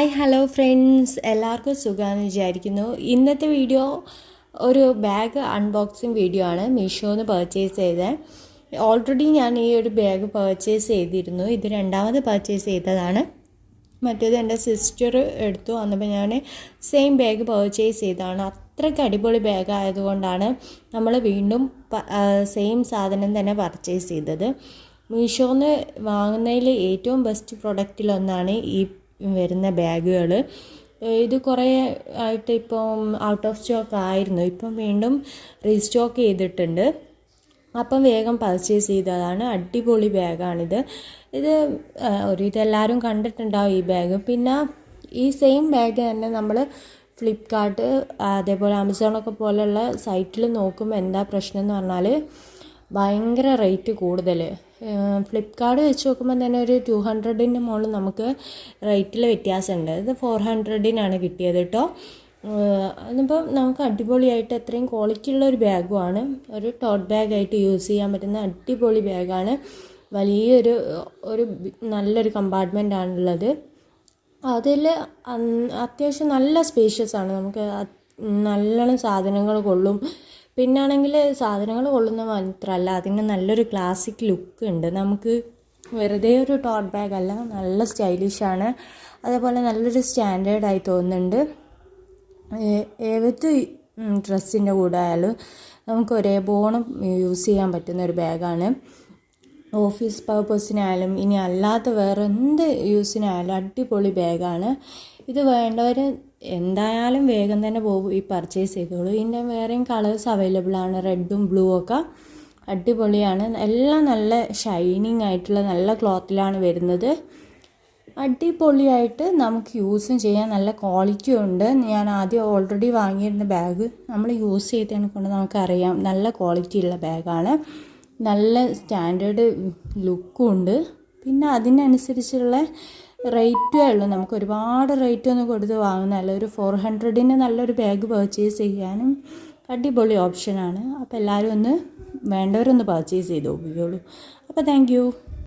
Hi hello friends എല്ലാവർക്കും സുഖമാണെന്ന് വിചാരിക്കുന്നു. ഇന്നത്തെ വീഡിയോ ഒരു ബാഗ് അൺബോക്സിങ് വീഡിയോ ആണ്. മീഷോന്ന് പർച്ചേസ് ചെയ്തത് ഓൾറെഡി ഞാൻ ഈ ഒരു ബാഗ് പർച്ചേസ് ചെയ്തിരുന്നു. ഇത് രണ്ടാമത് പർച്ചേസ് ചെയ്തതാണ്. മറ്റേത് എന്റെ സിസ്റ്റർ എടുത്തു വന്നപ്പോൾ ഞാൻ സെയിം ബാഗ് പർച്ചേസ് ചെയ്തതാണ്. അത്രയ്ക്ക് അടിപൊളി ബാഗ് ആയതുകൊണ്ടാണ് നമ്മൾ വീണ്ടും സെയിം സാധനം തന്നെ പർച്ചേസ് ചെയ്തത്. മീഷോന്ന് വാങ്ങുന്നതിൽ ഏറ്റവും ബെസ്റ്റ് പ്രൊഡക്റ്റിലൊന്നാണ് ഈ വരുന്ന ബാഗുകൾ ഇത് കുറേ ആയിട്ട് ഇപ്പം ഔട്ട് ഓഫ് സ്റ്റോക്ക് ആയിരുന്നു. ഇപ്പം വീണ്ടും റീസ്റ്റോക്ക് ചെയ്തിട്ടുണ്ട്. അപ്പം വേഗം പർച്ചേസ് ചെയ്തതാണ്. അടിപൊളി ബാഗാണിത്. ഇത് ഒരു ഇതെല്ലാവരും കണ്ടിട്ടുണ്ടാവും ഈ ബാഗ്. പിന്നെ ഈ സെയിം ബാഗ് തന്നെ നമ്മൾ ഫ്ലിപ്കാർട്ട് അതേപോലെ ആമസോണൊക്കെ പോലെയുള്ള സൈറ്റിൽ നോക്കുമ്പോൾ എന്താ പ്രശ്നം എന്ന് പറഞ്ഞാൽ ഭയങ്കര റേറ്റ് കൂടുതൽ ഫ്ലിപ്കാർട്ട് വെച്ച് നോക്കുമ്പോൾ തന്നെ ഒരു ടു ഹൺഡ്രഡിന്റെ മുകളിൽ നമുക്ക് റേറ്റിൽ വ്യത്യാസമുണ്ട് ഇത് ഫോർ ഹൺഡ്രഡിനാണ് കിട്ടിയത് കേട്ടോ അതിപ്പോൾ നമുക്ക് അടിപൊളിയായിട്ട് അത്രയും ക്വാളിറ്റി ഉള്ള ഒരു ബാഗുമാണ് ഒരു ടോട്ട് ബാഗായിട്ട് യൂസ് ചെയ്യാൻ പറ്റുന്ന അടിപൊളി ബാഗാണ്. വലിയൊരു ഒരു നല്ലൊരു കമ്പാർട്ട്മെന്റ് ആണുള്ളത് അതിൽ അത്യാവശ്യം നല്ല സ്പേഷ്യസ് ആണ് നമുക്ക് നല്ലോണം സാധനങ്ങൾ കൊള്ളും. പിന്നാണെങ്കിൽ സാധനങ്ങൾ കൊള്ളുന്ന മാത്രമല്ല അതിന് നല്ലൊരു ക്ലാസിക് ലുക്ക് ഉണ്ട്. നമുക്ക് വെറുതെ ഒരു ടോട്ട് ബാഗ് അല്ല നല്ല സ്റ്റൈലിഷാണ് അതേപോലെ നല്ലൊരു സ്റ്റാൻഡേർഡായി തോന്നുന്നുണ്ട്. ഏത് ഡ്രസ്സിന്റെ കൂടെ ആയാലും നമുക്ക് ഒരേപോലെ യൂസ് ചെയ്യാൻ പറ്റുന്ന ഒരു ബാഗാണ് ഓഫീസ് പർപ്പസിനായാലും ഇനി അല്ലാത്ത വേറെ എന്ത് യൂസിനായാലും അടിപൊളി ബാഗാണ് ഇത് വേണ്ടവർ എന്തായാലും വേഗം തന്നെ പോകും ഈ പർച്ചേസ് ചെയ്തോളൂ. ഇതിന്റെ വേറെയും കളേഴ്സ് അവൈലബിൾ ആണ് റെഡും ബ്ലൂ ഒക്കെ. അടിപൊളിയാണ്. എല്ലാം നല്ല ഷൈനിങ് ആയിട്ടുള്ള നല്ല ക്ലോത്തിലാണ് വരുന്നത്. അടിപൊളിയായിട്ട് നമുക്ക് യൂസും ചെയ്യാൻ നല്ല ക്വാളിറ്റി ഉണ്ട്. ഞാൻ ആദ്യം ഓൾറെഡി വാങ്ങിയിരുന്ന ബാഗ് നമ്മൾ യൂസ് ചെയ്തതിനെ കൊണ്ട് നമുക്കറിയാം. നല്ല ക്വാളിറ്റി ഉള്ള ബാഗാണ് നല്ല സ്റ്റാൻഡേർഡ് ലുക്കും ഉണ്ട് പിന്നെ അതിനനുസരിച്ചുള്ള റേറ്റേ ഉള്ളൂ. നമുക്ക് ഒരുപാട് റേറ്റ് ഒന്നും കൊടുത്ത് വാങ്ങുന്നതല്ല. ഒരു ഫോർ ഹൺഡ്രഡിന് നല്ലൊരു ബാഗ് പർച്ചേസ് ചെയ്യാനും അടിപൊളി ഓപ്ഷനാണ് അപ്പോൾ എല്ലാവരും ഒന്ന് വേണ്ടവരൊന്ന് പർച്ചേസ് ചെയ്ത് നോക്കിക്കോളൂ. അപ്പോൾ താങ്ക്